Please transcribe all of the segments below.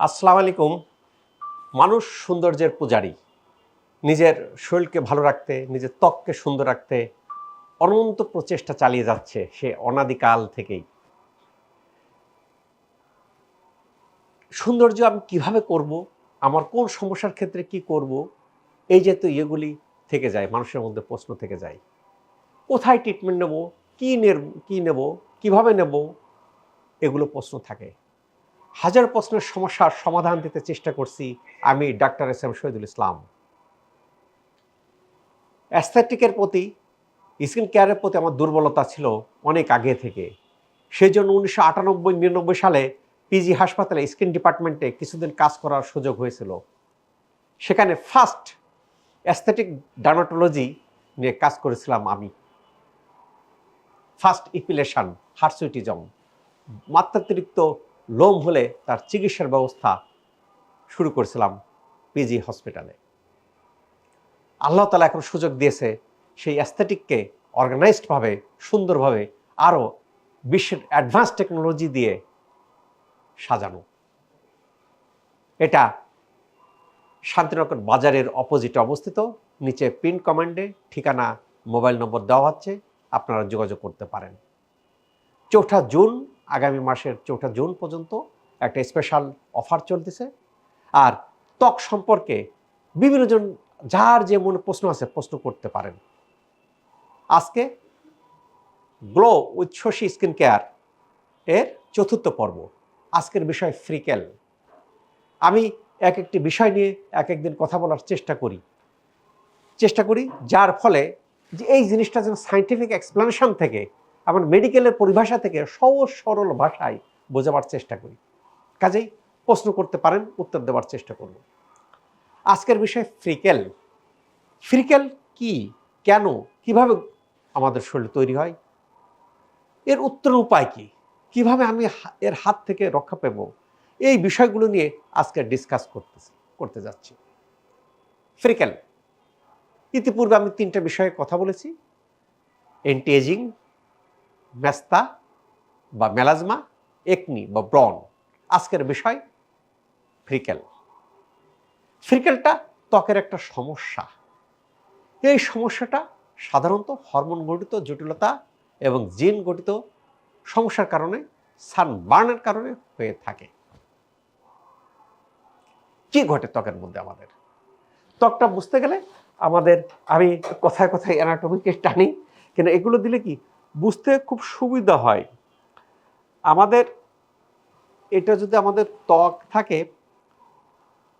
আসসালামু আলাইকুম। মানুষ সৌন্দর্যের পূজারী। নিজের শরীরকে ভালো রাখতে, নিজের ত্বককে সুন্দর রাখতে অনন্ত প্রচেষ্টা চালিয়ে যাচ্ছে সে অনাদিকাল থেকেই। সৌন্দর্য আমি কীভাবে করব? আমার কোন সমস্যার ক্ষেত্রে কি করব? এই যে তো ইয়েগুলি থেকে যায়, মানুষের মধ্যে প্রশ্ন থেকে যায়। কোথায় ট্রিটমেন্ট নেব? কী নে কী নেব? কীভাবে নেব? এগুলো প্রশ্ন থাকে। হাজার প্রশ্নের সমস্যার সমাধান দিতে চেষ্টা করছি আমি doctor S M Shahidul Islam. অ্যাস্থেটিকের প্রতি, স্কিন কেয়ারের প্রতি আমার দুর্বলতা ছিল অনেক আগে থেকে। সেই জন্য উনিশশো আটানব্বই নিরানব্বই সালে পিজি হাসপাতালে স্কিন ডিপার্টমেন্টে কিছুদিন কাজ করার সুযোগ হয়েছিল। সেখানে ফার্স্ট অ্যাস্থেটিক ডার্মাটোলজি নিয়ে কাজ করেছিলাম আমি। ফার্স্ট ইপিলেশন হার্সুইটিজম মাত্রাতিরিক্ত লোম হলে তার চিকিৎসার ব্যবস্থা শুরু করেছিলাম পিজি হসপিটালে। আল্লাহ তালা এখন সুযোগ দিয়েছে সেই অ্যাস্থেটিককে অর্গানাইজডভাবে সুন্দরভাবে আরও বিশ্বের অ্যাডভান্স টেকনোলজি দিয়ে সাজানো। এটা শান্তিনগর বাজারের অপোজিটে অবস্থিত। নিচে পিন কমান্ডে ঠিকানা মোবাইল নম্বর দেওয়া হচ্ছে। আপনারা যোগাযোগ করতে পারেন। চৌঠা জুন আগামী মাসের চৌঠা জুন পর্যন্ত একটা স্পেশাল অফার চলতেছে। আর ত্বক সম্পর্কে বিভিন্ন জন, যার যে মনে প্রশ্ন আছে, প্রশ্ন করতে পারেন। আজকে গ্লো উইথ স্কিন কেয়ার এর চতুর্থ পর্ব। আজকের বিষয় ফ্রিকেল। আমি এক একটি বিষয় নিয়ে এক একদিন কথা বলার চেষ্টা করি। চেষ্টা করি যার ফলে যে এই জিনিসটা যেন সাইন্টিফিক এক্সপ্লেনেশন থেকে আমার মেডিকেলের পরিভাষা থেকে সহজ, সরল ভাষায় বোঝাবার চেষ্টা করি। কাজেই প্রশ্ন করতে পারেন, উত্তর দেওয়ার চেষ্টা করব। আজকের বিষয় ফ্রিকেল। ফ্রিকেল কি, কেন, কীভাবে আমাদের শরীর তৈরি হয়? এর উত্তর উপায় কি? কীভাবে আমি এর হাত থেকে রক্ষা পেব? এই বিষয়গুলো নিয়ে আজকে ডিসকাস করতেছি, করতে যাচ্ছি। ফ্রিকেল। ইতিপূর্বে আমি তিনটা বিষয়ে কথা বলেছি। অ্যান্টি এজিং মেস্তা বা মেলাজমা একনি বা ব্রন আজকের বিষয় ফ্রিকেল। ফ্রিকেলটা ত্বকের একটা সমস্যা। এই সমস্যাটা সাধারণত হরমোন গঠিত জটিলতা এবং জিন গঠিত সমস্যার কারণে সানবার্নের কারণে হয়ে থাকে। কি ঘটে ত্বকের মধ্যে আমাদের? ত্বকটা বুঝতে গেলে আমাদের, আমি কথায় কথায় অ্যানাটমিকে টানি, কিন্তু এগুলো দিলে কি বুঝতে খুব সুবিধা হয়। আমাদের, এটা যদি আমাদের ত্বক থাকে,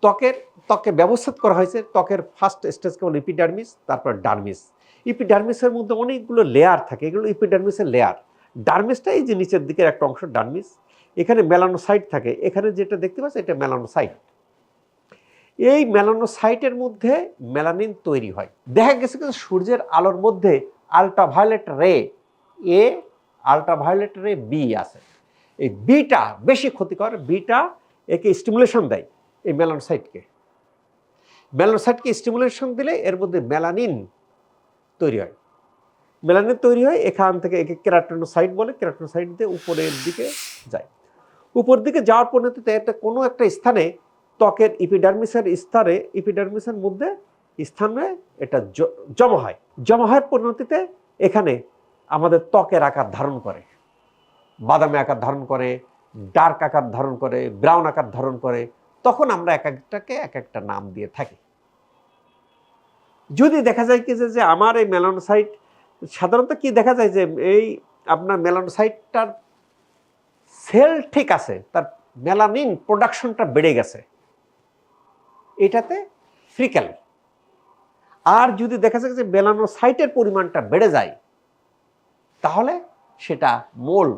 ত্বকের ত্বকে ব্যবস্থিত করা হয়েছে, ত্বকের ফার্স্ট স্টেজ কেমন ইপিডার্মিস তারপর ডার্মিস ইপিডার্মিসের মধ্যে অনেকগুলো লেয়ার থাকে, এগুলো ইপিডার্মিসের লেয়ার ডার্মিসটা এই যে নিচের দিকের একটা অংশ ডার্মিস এখানে মেলানোসাইট থাকে। এখানে যেটা দেখতে পাচ্ছি এটা মেলানোসাইট এই মেলানোসাইটের মধ্যে মেলানিন তৈরি হয়। দেখা গেছে সূর্যের আলোর মধ্যে আলট্রাভায়োলেট রে এ আলট্রাভায়োলেট রে বি আছে। এই বিটা বেশি ক্ষতিকর বিটা একে স্টিমুলেশন দেয় এই মেলানোসাইটকে মেলানোসাইটকে স্টিমুলেশন দিলে এর মধ্যে মেলানিন তৈরি হয়। মেলানিন তৈরি হয়, এখান থেকে একে কেরাটোনোসাইট বলে কেরাটোনোসাইট দিয়ে উপরের দিকে যায়। উপর দিকে যাওয়ার পরিণতিতে একটা কোনো একটা স্থানে ত্বকের ইপিডার্মিসের স্তরে ইপিডার্মিসের মধ্যে স্থানে এটা জমা হয়। জমা হওয়ার পরিণতিতে এখানে আমাদের ত্বকের আকার ধারণ করে, বাদামি আকার ধারণ করে, ডার্ক আকার ধারণ করে, ব্রাউন আকার ধারণ করে, তখন আমরা এক একটাকে এক একটা নাম দিয়ে থাকি। যদি দেখা যায় কি যে আমার এই মেলানোসাইট, সাধারণত কি দেখা যায় যে, এই আপনার মেলানোসাইটটার সেল ঠিক আছে, তার মেলানিন প্রোডাকশনটা বেড়ে গেছে, এটাতে ফ্রিকেল আর যদি দেখা যায় যে, মেলানোসাইটের পরিমাণটা বেড়ে যায় তাহলে সেটা মোল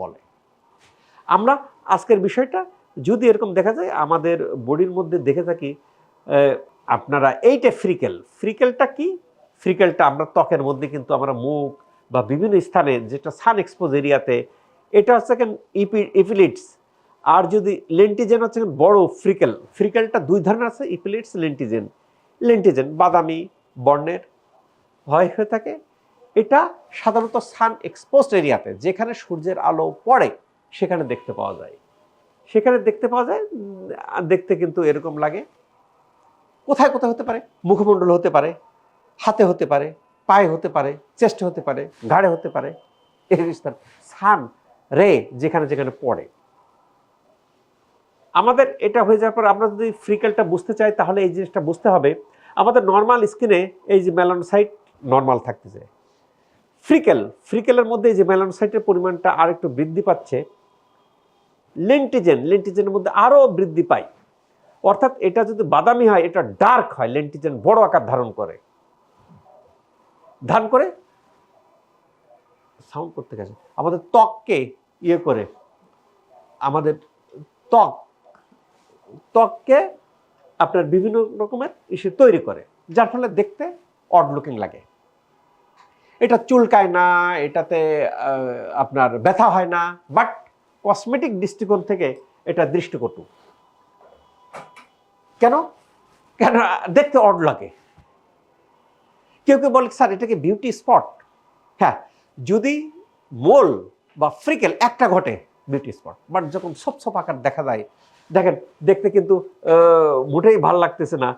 বলে। আমরা আজকের বিষয়টা যদি এরকম দেখা যায়, আমাদের বডির মধ্যে দেখে থাকি আপনারা এইটা ফ্রিকেল। ফ্রিকেলটা কি? ফ্রিকেলটা আমরা ত্বকের মধ্যে কিন্তু আমরা মুখ বা বিভিন্ন স্থানে, যেটা সান এক্সপোজ এরিয়াতে এটা হচ্ছে কেন ইপি ইপিলিটস আর যদি লেন্টিজেন হচ্ছে বড় ফ্রিকেল। ফ্রিকেলটা দুই ধরনের আছে ইপিলিটস লেন্টিজেন লেন্টিজেন বাদামি বর্ণের হয়, হয়ে থাকে এটা সাধারণত সান এক্সপোজড এরিয়াতে যেখানে সূর্যের আলো পড়ে, সেখানে দেখতে পাওয়া যায়। সেখানে দেখতে পাওয়া যায় দেখতে কিন্তু এরকম লাগে। কোথায় কোথায় হতে পারে? মুখমণ্ডল হতে পারে, হাতে হতে পারে, পায়ে হতে পারে চেস্টে হতে পারে, ঘাড়ে হতে পারে। স্থান সান রে যেখানে যেখানে পড়ে। আমাদের এটা হয়ে যাওয়ার পর আমরা যদি ফ্রিকেলটা বুঝতে চাই, তাহলে এই জিনিসটা বুঝতে হবে। আমাদের নর্মাল স্কিনে এই যে মেলানোসাইট নর্মাল থাকতে চায়। ফ্রিকেল, ফ্রিকেলের মধ্যে যে মেলানোসাইটের পরিমাণটা আর একটু বৃদ্ধি পাচ্ছে, লেন্টিজেন, লেন্টিজেনের মধ্যে আরও বৃদ্ধি পায়। অর্থাৎ এটা যদি বাদামি হয়, এটা ডার্ক হয়, লেন্টিজেন বড় আকার ধারণ করে। ধারণ করে? সাউন্ড করতে গেছে। আমাদের ত্বককে ইয়ে করে। আমাদের ত্বক, ত্বককে আপনার বিভিন্ন রকমের ইসে তৈরি করে, যার ফলে দেখতে অড লুকিং লাগে। এটা চুলকায় না, এটাতে আপনার ব্যথা হয় না বাট কসমেটিক দৃষ্টিকোণ থেকে এটা দৃষ্টিকটু। কেন? কেন? দেখতে অড লাগে। কেউ কেউ বলে, স্যার এটাকে বিউটি স্পট হ্যাঁ যদি মোল বা ফ্রিকেল একটা ঘটে বিউটি স্পট বাট যখন সব সব আকার দেখা যায়, দেখেন, দেখতে কিন্তু মোটেই ভালো লাগতেছে না।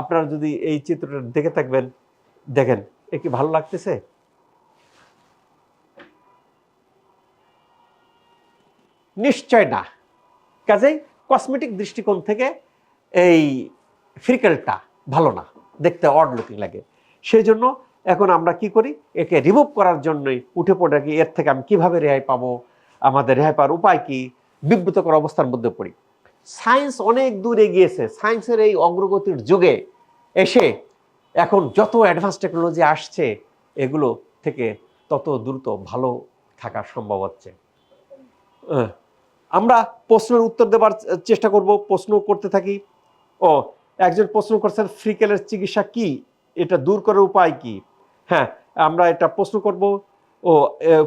আপনারা যদি এই চিত্রটা দেখে থাকবেন, দেখেন, এ কি ভালো লাগতেছে? নিশ্চয় না। কাজেই কসমেটিক দৃষ্টিকোণ থেকে এই ফ্রিকেলটা ভালো না, দেখতে অড লুকিং লাগে। সেই জন্য এখন আমরা কি করি, একে রিমুভ করার জন্যই উঠে পড়ে কি এর থেকে আমি কীভাবে রেহাই পাবো, আমাদের রেহাই পাওয়ার উপায় কি, বিব্রতকর অবস্থার মধ্যে পড়ি। সায়েন্স অনেক দূর এগিয়েছে সায়েন্সের এই অগ্রগতির যুগে এসে এখন যত অ্যাডভান্স টেকনোলজি আসছে, এগুলো থেকে তত দ্রুত ভালো থাকা সম্ভব হচ্ছে। আমরা প্রশ্নের উত্তর দেবার চেষ্টা করব, প্রশ্ন করতে থাকি। ও, একজন প্রশ্ন করছেন, ফ্রিকেলের চিকিৎসা কি? এটা দূর করার উপায় কি? হ্যাঁ আমরা এটা প্রশ্ন করব। ও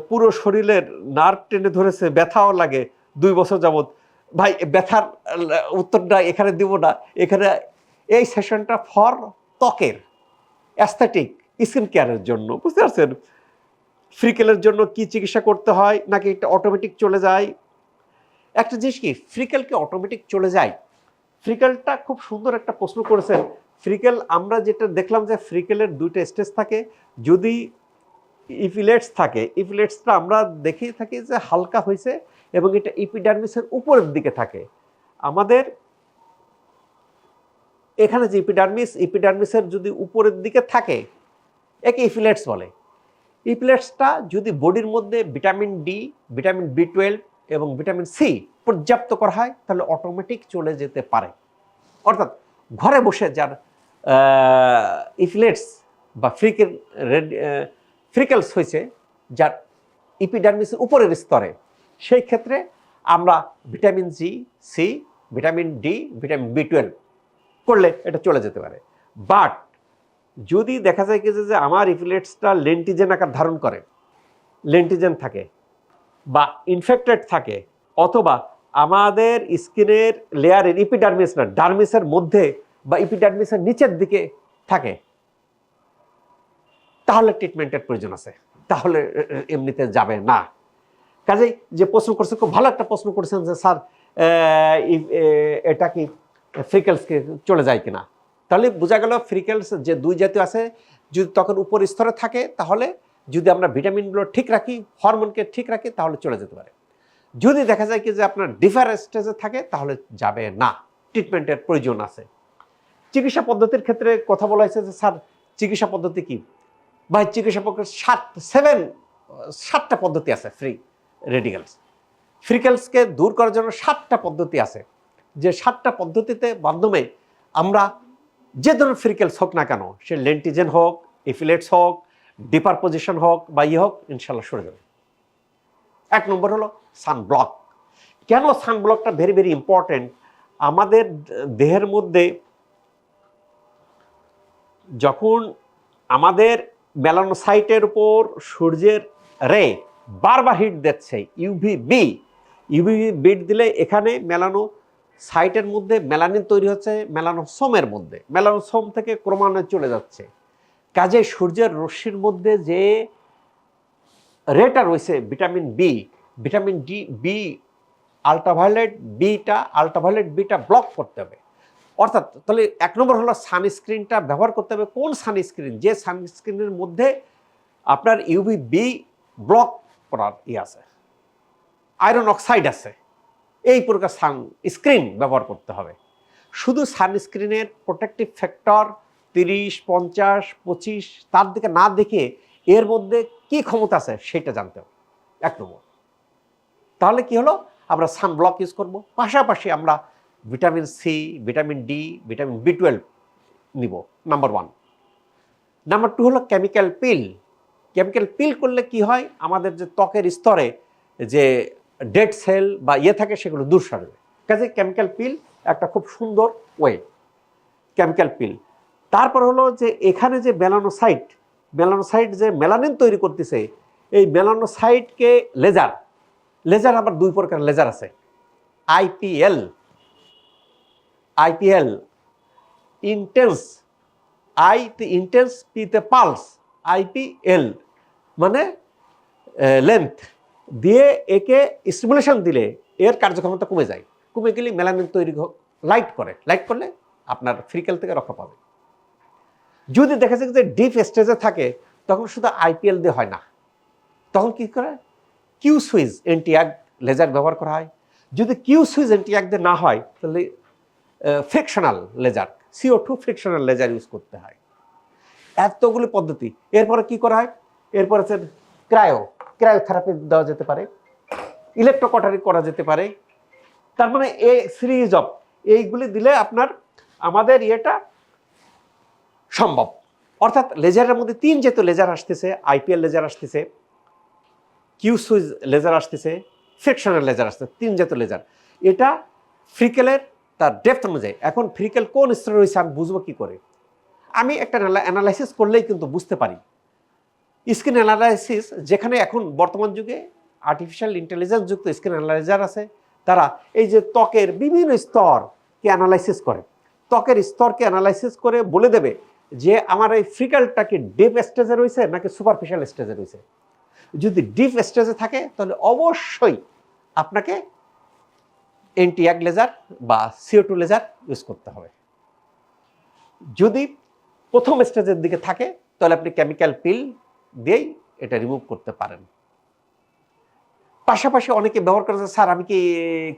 পুরো শরীরের নার্ভ টেনে ধরেছে, ব্যথাও লাগে দুই বছর যাবত ভাই, ব্যথার উত্তরটা এখানে দিব না। এখানে এই সেশনটা ফর ত্বকের অ্যাস্থেটিক স্কিন কেয়ারের জন্য। বুঝতে পারছেন? ফ্রিকেলের জন্য কি চিকিৎসা করতে হয়, নাকি এটা অটোমেটিক চলে যায়? একটা জিনিস কি, ফ্রিকেল কি অটোমেটিক চলে যায়? ফ্রিকেলটা খুব সুন্দর একটা প্রশ্ন করেছেন। ফ্রিকেল, আমরা যেটা দেখলাম যে ফ্রিকেলের দুইটা স্টেজ থাকে। যদি ইফিলেটস থাকে, ইফিলেটসটা আমরা দেখেই থাকি যে হালকা হয়েছে এবং এটা ইপিডার্মিসের উপরের দিকে থাকে। আমাদের এখানে যে ইপিডার্মিস ইপিডার্মিসের যদি উপরের দিকে থাকে, একে ইফিলেটস বলে। ইফিলেটসটা যদি বডির মধ্যে vitamin D, vitamin B twelve এবং ভিটামিন সি পর্যাপ্ত করা হয়, তাহলে অটোমেটিক চলে যেতে পারে। অর্থাৎ ঘরে বসে যার ইফিলেটস বা ফ্রিকেল রেড ফ্রিকেলস হয়েছে, যার ইপিডার্মিসের উপরের স্তরে, সেই ক্ষেত্রে আমরা vitamin G C vitamin D vitamin B twelve করলে এটা চলে যেতে পারে। বাট যদি দেখা যায় কি যে আমার ইফিলেটসটা লেন্টিজেন আকার ধারণ করে লেন্টিজেন থাকে বা ইনফেক্টেড থাকে, অথবা আমাদের স্কিনের লেয়ারের ইপিডার্মিস না ডার্মিসের মধ্যে বা ইপিডার্মিসের নিচের দিকে থাকে। তাহলে ট্রিটমেন্টের প্রয়োজন আছে। তাহলে এমনিতে যাবে না। কাজেই যে প্রশ্ন করছে, খুব ভালো একটা প্রশ্ন করেছেন যে, স্যার এটা কি ফ্রিকেলসকে চলে যায় কিনা? তাহলে বোঝা গেল ফ্রিকেলস যে দুই জাতীয় আছে, যদি তখন উপর স্তরে থাকে, তাহলে যদি আমরা ভিটামিনগুলো ঠিক রাখি, হরমোনকে ঠিক রাখি, তাহলে চলে যেতে পারে। যদি দেখা যায় কি যে আপনার ডিফারেন্ট স্টেজে থাকে, তাহলে যাবে না। ট্রিটমেন্টের প্রয়োজন আছে। চিকিৎসা পদ্ধতির ক্ষেত্রে কথা বলা হয়েছে যে, স্যার, চিকিৎসা পদ্ধতি কি? বা চিকিৎসা পদ্ধতি সাত সেভেন সাতটা পদ্ধতি আছে ফ্রি রেডিক্যালস ফ্রিকেলসকে দূর করার জন্য সাতটা পদ্ধতি আছে। যে সাতটা পদ্ধতিতে মাধ্যমে আমরা যে ধরনের ফ্রিকেলস হোক না কেন, সে লেন্টিজেন হোক ইফিলেটস হোক ডিপার পজিশন হোক বা ইয়ে হোক, ইনশাল্লাহ সরে যাবে। এক নম্বর হলো সানব্লক কেন সানব্লকটা ভেরি ভেরি ইম্পর্টেন্ট আমাদের দেহের মধ্যে যখন আমাদের মেলানোসাইটের উপর সূর্যের রে বারবার হিট দিচ্ছে ইউভি বি ইউভি বিট দিলে এখানে মেলানো সাইটের মধ্যে মেলানিন তৈরি হচ্ছে মেলানোসোমের মধ্যে। মেলানোসোম থেকে ক্রমান্বয়ে চলে যাচ্ছে। কাজে সূর্যের রশ্মির মধ্যে যে রেটা রয়েছে, vitamin B vitamin D B ultraviolet beta ultraviolet beta block করতে হবে। অর্থাৎ তাহলে এক নম্বর হলো সানস্ক্রিনটা ব্যবহার করতে হবে। কোন সানস্ক্রিন যে সানস্ক্রিনের মধ্যে আপনার ইউভি বি ব্লক করার ই আছে। আয়রন অক্সাইড আছে। এই প্রকার সান স্ক্রিন ব্যবহার করতে হবে। শুধু সানস্ক্রিনের প্রোটেক্টিভ ফ্যাক্টর তিরিশ, পঞ্চাশ, পঁচিশ, তার দিকে না দেখে এর মধ্যে কি ক্ষমতা আছে সেটা জানতে হবে। এক নম্বর। তাহলে কি হলো? আমরা সান ব্লক ইউজ করব। পাশাপাশি আমরা vitamin C vitamin D vitamin B twelve নিব। নাম্বার ওয়ান নাম্বার টু হলো কেমিক্যাল পিল কেমিক্যাল পিল করলে কি হয়? আমাদের যে ত্বকের স্তরে যে ডেড সেল বা ইয়ে থাকে সেগুলো দূর সারবে কাজে কেমিক্যাল পিল একটা খুব সুন্দর ওয়ে কেমিক্যাল পিল তারপর হলো যে এখানে যে মেলানোসাইট মেলানোসাইট যে মেলানিন তৈরি করতেছে, এই মেলানোসাইটকে লেজার লেজার আবার দুই প্রকার লেজার আছে। আইপিএল আইপিএল ইন্টেন্স আই তে ইন্টেন্স পিতে পালস আইপিএল মানে লেন্থ দিয়ে একে স্টিমুলেশন দিলে এর কার্যক্ষমতা কমে যায়। কমে গেলে মেলানিন তৈরি লাইট করে। লাইট করলে আপনার ফ্রিকেল থেকে রক্ষা পাবে। যদি দেখা যায় যে ডিপ স্টেজে থাকে, তখন শুধু আইপিএল দিয়ে হয় না। তখন কি করে? কিউ সুইচ অ্যান্টিয়াক লেজার ব্যবহার করা হয়। যদি কিউ সুইচ অ্যান্টিয়াক দিয়ে না হয়, তাহলে fractional laser CO two fractional laser use করতে হয়। এতগুলি পদ্ধতি। এরপরে কি করা হয়? এরপরে হচ্ছে ক্রায়ো ক্রায়োথেরাপি দেওয়া যেতে পারে। ইলেকট্রোকটারি করা যেতে পারে। তার মানে এ সিরিজ অফ এইগুলি দিলে আপনার, আমাদের ইয়েটা সম্ভব। অর্থাৎ লেজারের মধ্যে তিন যেহেতু লেজার আসতেছে, আইপিএল লেজার আসতেছে কিউ সুইজ লেজার আসতেছে ফ্রিকশনাল লেজার আসতেছে, তিন জাতীয় লেজার। এটা ফ্রিকেলের তার ডেপথ অনুযায়ী। এখন ফ্রিকেল কোন স্তরে রয়েছে আমি বুঝব কী করে? আমি একটা অ্যানালাইসিস করলেই কিন্তু বুঝতে পারি। স্ক্রিন অ্যানালাইসিস যেখানে এখন বর্তমান যুগে আর্টিফিশিয়াল ইন্টেলিজেন্স যুক্ত স্ক্রিন অ্যানালাইজার আছে, তারা এই যে ত্বকের বিভিন্ন স্তরকে অ্যানালাইসিস করে। ত্বকের স্তরকে অ্যানালাইসিস করে বলে দেবে যে আমার এই ফ্রিকালটা কি ডিপ স্টেজে রয়েছে নাকি সুপারফিশিয়াল স্টেজে রয়েছে? যদি ডিপ স্টেজে থাকে, তাহলে অবশ্যই আপনাকে এন্টিয়াক লেজার বা সিও টু লেজার ইউজ করতে হবে। যদি প্রথম স্টেজের দিকে থাকে, তাহলে আপনি কেমিক্যাল পিল দিয়েই এটা রিমুভ করতে পারেন। পাশাপাশি অনেকে ব্যবহার করেছে স্যার, আমি কি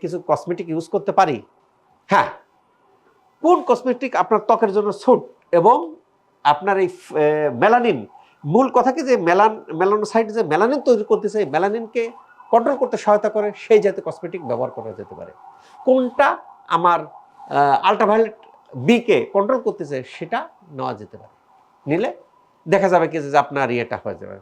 কিছু কসমেটিক ইউজ করতে পারি? হ্যাঁ। কোন কসমেটিক আপনার ত্বকের জন্য সুট এবং আপনার এই মেলানিন মূল কথা কি যে মেলান মেলানোসাইট যে মেলানিন তৈরি করতে চাই মেলানিনকে কন্ট্রোল করতে সহায়তা করে, সেই জাতীয় কসমেটিক ব্যবহার করা যেতে পারে। কোনটা আমার আল্ট্রাভায়োলেট বিকে কন্ট্রোল করতে চাই সেটা নেওয়া যেতে পারে। নিলে দেখা যাবে কি যে আপনার ইয়েটা হয়ে যাবে।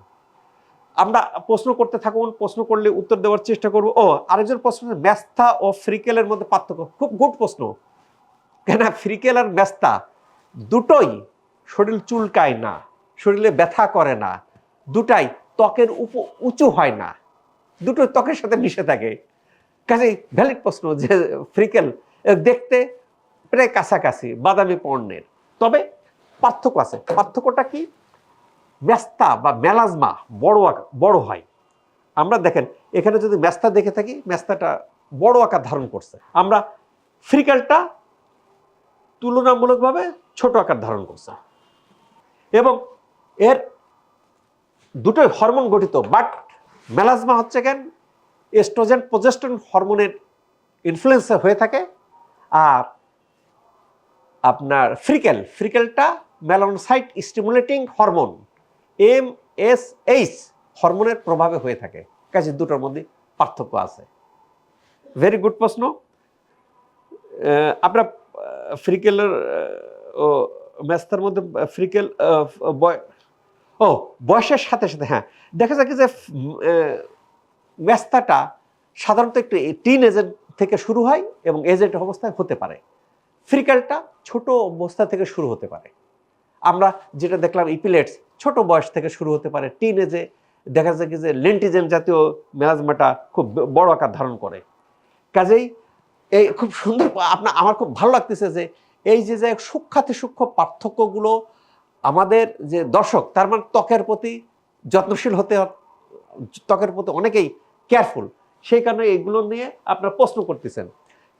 আমরা প্রশ্ন করতে থাকুন, প্রশ্ন করলে উত্তর দেওয়ার চেষ্টা করব। ও, আরেকজন প্রশ্ন ম্যাস্তা ও ফ্রিকেলের মধ্যে পার্থক্য, খুব গুড প্রশ্ন। কেন ফ্রিকেল আর ম্যাস্তা দুটোই শরীর চুলকায় না, শরীরে ব্যথা করে না, দুটাই ত্বকের উপ, উঁচু হয় না, দুটো ত্বকের সাথে মিশে থাকে। কাজেই ভ্যালিড প্রশ্ন যে ফ্রিকেল দেখতে প্রায় কাছাকাছি, বাদামি পণ্যের। তবে পার্থক্য আছে। পার্থক্যটা কি? ম্যাস্তা বা মেলাজমা বড় বড় হয়। আমরা দেখেন, এখানে যদি ম্যাস্তা দেখে থাকি ম্যাস্তাটা বড় আকার ধারণ করছে। আমরা ফ্রিকেলটা তুলনামূলকভাবে ছোট আকার ধারণ করছে। এবং এর দুটোই হরমোন গঠিত বাট মেলাজমা হচ্ছে কেন এস্ট্রোজেন প্রজেস্টন হরমোনের ইনফ্লুয়েন্সে হয়ে থাকে। আর আপনার freckle ফ্রিকেলটা melanocyte stimulating hormone M S H হরমোনের প্রভাবে হয়ে থাকে। কাজে দুটোর মধ্যে পার্থক্য আছে। ভেরি গুড প্রশ্ন। আপনার ফ্রিকেলের ও ম্যাস্তার মধ্যে ফ্রিকেল ও, বয়সের সাথে সাথে হ্যাঁ দেখা যায় কি যে ম্যাস্তাটা সাধারণত একটু টিন এজের থেকে শুরু হয় এবং এজেন্ট অবস্থায় হতে পারে। ফ্রিকেলটা ছোট অবস্থা থেকে শুরু হতে পারে। আমরা যেটা দেখলাম, ইপিলেটস ছোট বয়স থেকে শুরু হতে পারে। টিন এজে, দেখা যায় যে, লেন্টিজেন জাতীয় মেলাজমাটা খুব বড় আকার ধারণ করে। কাজেই এই খুব সুন্দর আপনার আমার খুব ভালো লাগতেছে যে এই যে যে সূক্ষাতি সূক্ষ্ম পার্থক্যগুলো আমাদের যে দর্শক তার মানে ত্বকের প্রতি যত্নশীল হতে ত্বকের প্রতি অনেকেই কেয়ারফুল সেই কারণে এগুলো নিয়ে আপনার প্রশ্ন করতেছেন।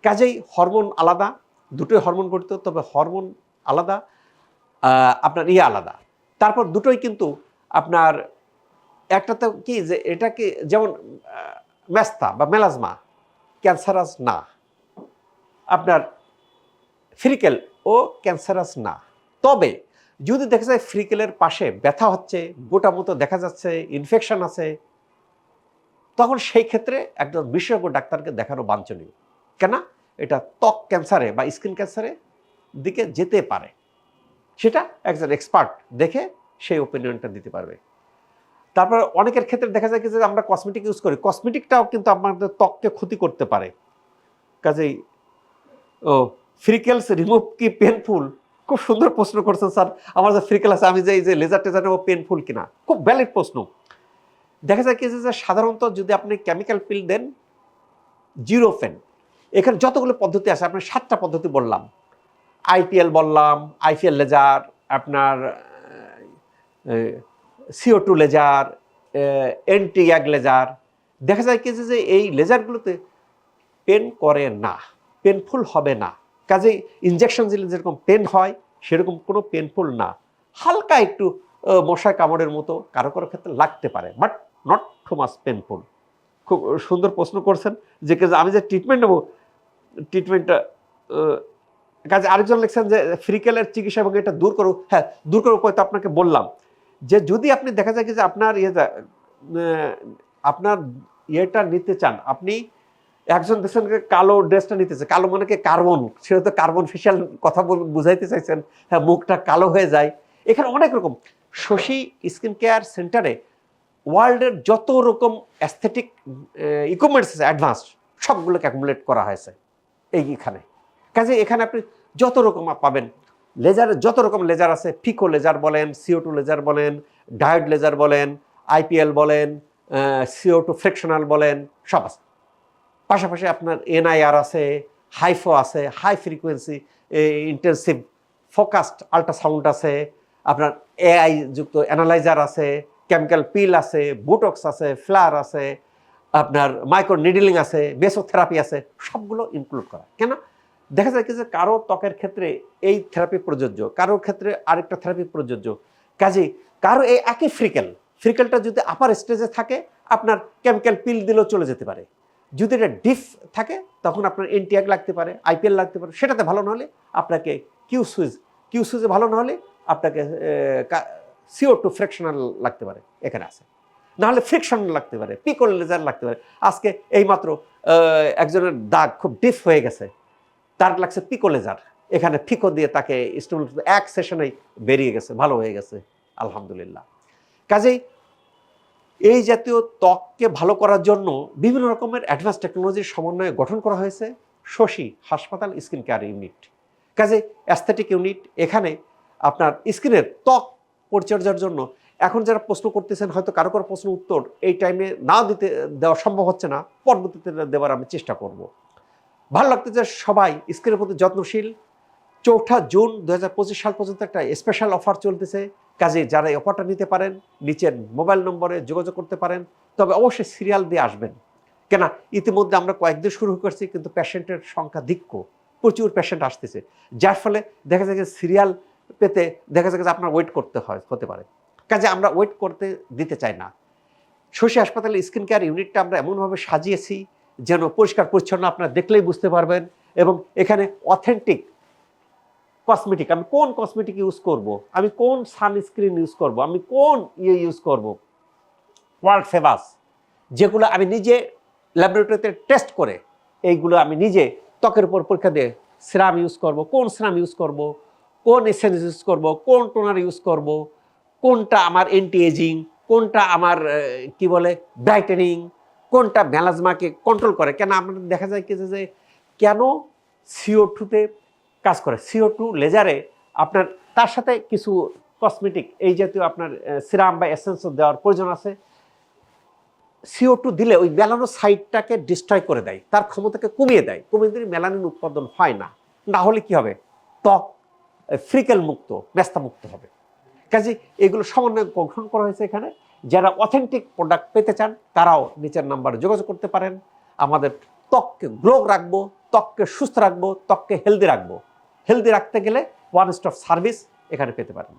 কাজেই হরমোন আলাদা দুটোই হরমোন গঠিত তবে হরমোন আলাদা আপনার ইয়ে আলাদা। তারপর দুটোই কিন্তু আপনার একটা তো কি যে এটা কি যেমন আহ, ম্যাস্তা বা মেলাজমা ক্যান্সারাস না। আপনার ফ্রিকেল ও ক্যান্সারাস না। তবে যদি দেখা যায় ফ্রিকেলের পাশে ব্যথা হচ্ছে, গোটা মতো দেখা যাচ্ছে ইনফেকশন আছে, তখন সেই ক্ষেত্রে একজন বিশেষজ্ঞ ডাক্তারকে দেখানো বাঞ্ছনীয়। কেন? এটা ত্বক ক্যান্সারে বা স্কিন ক্যান্সারে দিকে যেতে পারে। সেটা একজন এক্সপার্ট দেখে সেই ওপিনিয়নটা দিতে পারবে। তারপর অনেকের ক্ষেত্রে দেখা যায় কি যে আমরা কসমেটিক ইউজ করি। কসমেটিকটাও কিন্তু আমাদের ত্বককে ক্ষতি করতে পারে। কাজেই ও ফ্রিকেলস রিমুভ কি পেনফুল খুব সুন্দর প্রশ্ন করছেন স্যার। আমার যে ফ্রিকেল আছে, আমি যে এই যে লেজার টেজার নেব পেনফুল কিনা? খুব ভ্যালিড প্রশ্ন। দেখা যায় কি যে সাধারণত যদি আপনি কেমিক্যাল পিল দেন জিরো ফেন এখানে যতগুলো পদ্ধতি আছে, আপনার সাতটা পদ্ধতি বললাম। আইপিএল বললাম আইপিএল লেজার আপনার সিও টু লেজার এন্টি অ্যাগ লেজার দেখা যায় কি যে এই লেজারগুলোতে পেন করে না পেনফুল হবে না। কাজেই ইনজেকশন দিলে যেরকম পেন হয় সেরকম কোনো পেনফুল না। হালকা একটু আহ, মশা কামড়ের মতো কারও কারও ক্ষেত্রে লাগতে পারে but not too much painful খুব সুন্দর প্রশ্ন করছেন যে আমি যে ট্রিটমেন্ট নেব ট্রিটমেন্টটা কাজে আরেকজন লিখছেন যে ফ্রিকেলের চিকিৎসা এবং এটা দূর করো হ্যাঁ দূর করো উপায় তো আপনাকে বললাম। যে যদি আপনি দেখা যায় যে আপনার ইয়েটা আপনার ইয়েটা নিতে চান আপনি একজন দেখছেন কালো ড্রেসটা নিতেছে, কালো মানে কি কার্বন? সেটা তো কার্বন ফেশিয়াল কথা বুঝাইতে চাইছেন হ্যাঁ মুখটা কালো হয়ে যায়। এখানে অনেক রকম। শশী স্কিন কেয়ার সেন্টারে ওয়ার্ল্ডের যত রকম অ্যাস্থেটিক ইকুইপমেন্টস আছে অ্যাডভান্স সবগুলোকে অ্যাকুমুলেট করা হয়েছে এইখানে কাজে এখানে আপনি যত রকম পাবেন লেজারের যত রকম লেজার আছে ফিকো লেজার বলেন সিও টু লেজার বলেন ডায়োড লেজার বলেন আইপিএল বলেন সিও টু ফ্রিকশনাল বলেন, সব আছে। পাশাপাশি আপনার এনআইআর আছে, হাইফো আছে, high frequency intensive focused ultrasound আছে, আপনার এআই যুক্ত অ্যানালাইজার আছে, কেমিক্যাল পিল আছে, বুটক্স আছে, ফ্লার আছে, আপনার মাইক্রো নিডলিং আছে, মেসোথেরাপি আছে, সবগুলো ইনক্লুড করা। কেন? দেখা যায় কি যে কারও ত্বকের ক্ষেত্রে এই থেরাপি প্রযোজ্য কারোর ক্ষেত্রে আরেকটা থেরাপি প্রযোজ্য। কাজেই কারও এই একই ফ্রিকেল, ফ্রিকেলটা যদি আপার স্টেজে থাকে, আপনার কেমিক্যাল পিল দিলেও চলে যেতে পারে। যদি এটা ডিফ থাকে, তখন আপনার এনটিআক লাগতে পারে, আইপিএল লাগতে পারে, সেটাতে ভালো না হলে আপনাকে কিউ সুইজ কিউ সুইজে ভালো না হলে আপনাকে সিও টু ফ্রিকশনাল লাগতে পারে, এখানে আছে। নাহলে ফ্রিকশন লাগতে পারে পিকল লেজার লাগতে পারে। আজকে এইমাত্র একজনের দাগ খুব ডিফ হয়ে গেছে, তার লাগছে পিকো লেজার এখানে ফিকো দিয়ে তাকে স্টুল এক সেশনেই বেরিয়ে গেছে, ভালো হয়ে গেছে, আলহামদুলিল্লাহ। কাজেই এই জাতীয় ত্বককে ভালো করার জন্য বিভিন্ন রকমের অ্যাডভান্স টেকনোলজির সমন্বয়ে গঠন করা হয়েছে শশী হাসপাতাল স্কিন কেয়ার ইউনিট। কাজে অ্যাস্থেটিক ইউনিট এখানে আপনার স্কিনের ত্বক পরিচর্যার জন্য এখন যারা প্রশ্ন করতেছেন, হয়তো কারও কারও প্রশ্ন উত্তর এই টাইমে না দিতে, দেওয়া সম্ভব হচ্ছে না, পরবর্তীতে দেওয়ার আমি চেষ্টা করব। ভালো লাগতে যে সবাই, স্কিনের প্রতি যত্নশীল। চৌঠা জুন দুহাজার পঁচিশ সাল পর্যন্ত একটা স্পেশাল অফার চলতেছে। কাজে যারা এই অফারটা নিতে পারেন, নিচের মোবাইল নম্বরে যোগাযোগ করতে পারেন, তবে অবশ্যই সিরিয়াল দিয়ে আসবেন। কেন ইতিমধ্যে আমরা কয়েকদিন শুরু করছি, কিন্তু পেশেন্টের সংখ্যা ধিক্য প্রচুর পেশেন্ট আসতেছে। যার ফলে দেখা যায় যে সিরিয়াল পেতে দেখা যায় যে আপনার ওয়েট করতে হয়, হতে পারে। কাজে আমরা ওয়েট করতে দিতে চাই না। শশী হাসপাতালে স্কিন কেয়ার ইউনিটটা আমরা এমনভাবে সাজিয়েছি, যেন পরিষ্কার পরিচ্ছন্ন আপনারা দেখলেই বুঝতে পারবেন এবং এখানে অথেন্টিক কসমেটিক আমি কোন কসমেটিক ইউজ করব? আমি কোন সানস্ক্রিন ইউজ করব? আমি কোন ইয়ে ইউজ করব? ওয়ার্ল্ড ফেমাস যেগুলো আমি নিজে ল্যাবরেটরিতে টেস্ট করে, এইগুলো আমি নিজে ত্বকের উপর পরীক্ষা দিয়ে সিরাম ইউজ করব। কোন সিরাম ইউজ করব? কোন এসেন্স ইউজ করব? কোন টোনার ইউজ করব? কোনটা আমার এন্টি এজিং কোনটা আমার কি বলে ব্রাইটেনিং কোনটা ম্যালাজমাকে কন্ট্রোল করে? কেন আমাদের দেখা যায় কি যে কেন সিও টুতে কাজ করে। সিও টু লেজারে আপনার, তার সাথে কিছু কসমেটিক এই জাতীয় আপনার সিরাম বা এসেন্স দেওয়ার প্রয়োজন আছে। সিও টু দিলে ওই মেলানো সাইডটাকে ডিস্ট্রয় করে দেয়। তার ক্ষমতাকে কমিয়ে দেয়। কমিয়ে দিলে মেলানিন উৎপাদন হয় না। না হলে কি হবে? ত্বক ফ্রিকেল মুক্ত ব্যস্তা মুক্ত হবে। কাজে এগুলো সমন্বয় গঠন করা হয়েছে এখানে। যারা অথেন্টিক প্রোডাক্ট পেতে চান, তারাও নিচের নাম্বারে যোগাযোগ করতে পারেন। আমাদের ত্বককে গ্লো রাখব, ত্বককে সুস্থ রাখব, ত্বককে হেলদি রাখব। হেলদি রাখতে গেলে ওয়ান স্টপ সার্ভিস এখানে পেতে পারেন।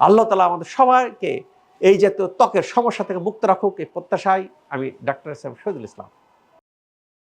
আল্লাহ তালা আমাদের সবাইকে এই জাতীয় ত্বকের সমস্যা থেকে মুক্ত রাখুক, এই প্রত্যাশায় আমি ডাক্তার সাহেব শহীদুল ইসলাম।